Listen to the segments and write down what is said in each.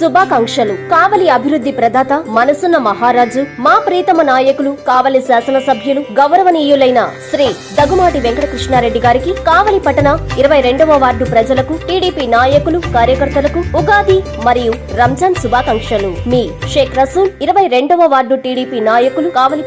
శుభాకాంక్షలు. కావలి అభివృద్ధి ప్రదాత మనసున్న మహారాజు మా ప్రీతమ నాయకులు కావలి శాసనసభ్యులు గౌరవనీయులైన శ్రీ దగుమాటి వెంకటకృష్ణారెడ్డి గారికి కావలి పట్టణ ఇరవై రెండవ వార్డు ప్రజలకు టీడీపీ నాయకులు కార్యకర్తలకు ఉగాది మరియు రంజాన్ శుభాకాంక్షలు. మీ షేక్ రసూల్ ఇరవై రెండవ వార్డు టీడీపీ నాయకులు కావలి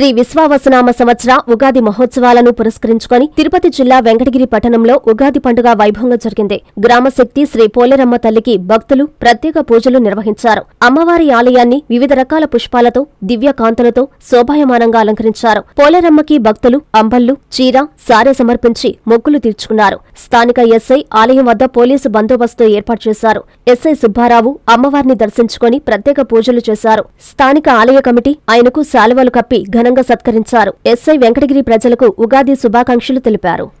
శ్రీ విశ్వావసనామ సంవత్సర ఉగాది మహోత్సవాలను పురస్కరించుకొని తిరుపతి జిల్లా వెంకటగిరి పట్టణంలో ఉగాది పండుగ వైభవంగా జరిగింది. గ్రామశక్తి శ్రీ పోలేరమ్మ తల్లికి భక్తులు ప్రత్యేక పూజలు నిర్వహించారు. అమ్మవారి ఆలయాన్ని వివిధ రకాల పుష్పాలతో దివ్య కాంతులతో శోభాయమానంగా అలంకరించారు. పోలేరమ్మకి భక్తులు అంబళ్ళు చీర సారె సమర్పించి మొక్కులు తీర్చుకున్నారు. స్థానిక ఎస్ఐ ఆలయం వద్ద పోలీసు బందోబస్తు ఏర్పాటు చేశారు. ఎస్ఐ సుబ్బారావు అమ్మవారిని దర్శించుకొని ప్రత్యేక పూజలు చేశారు. స్థానిక ఆలయ కమిటీ ఆయనకు శాలువలు కప్పి ఘన ఘనంగా సత్కరించారు. ఎస్ఐ వెంకటగిరి ప్రజలకు ఉగాది శుభాకాంక్షలు తెలిపారు.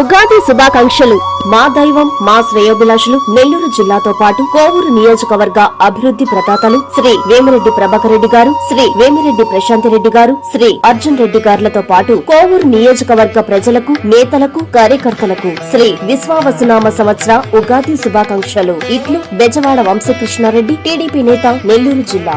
ఉగాది శుభాకాంక్షలు. మా దైవం మా శ్రేయోభిలాషులు నెల్లూరు జిల్లాతో పాటు కోవూరు నియోజకవర్గ అభివృద్ధి ప్రదాతలు శ్రీ వేమిరెడ్డి ప్రభాకర్ రెడ్డి గారు శ్రీ వేమిరెడ్డి ప్రశాంత్ రెడ్డి గారు శ్రీ అర్జున్ రెడ్డి గారులతో పాటు కోవూరు నియోజకవర్గ ప్రజలకు నేతలకు కార్యకర్తలకు శ్రీ విశ్వావసునామ సంవత్సర ఉగాది శుభాకాంక్షలు. ఇట్లు బెజవాడ వంశకృష్ణారెడ్డి టీడీపీ నేత నెల్లూరు జిల్లా.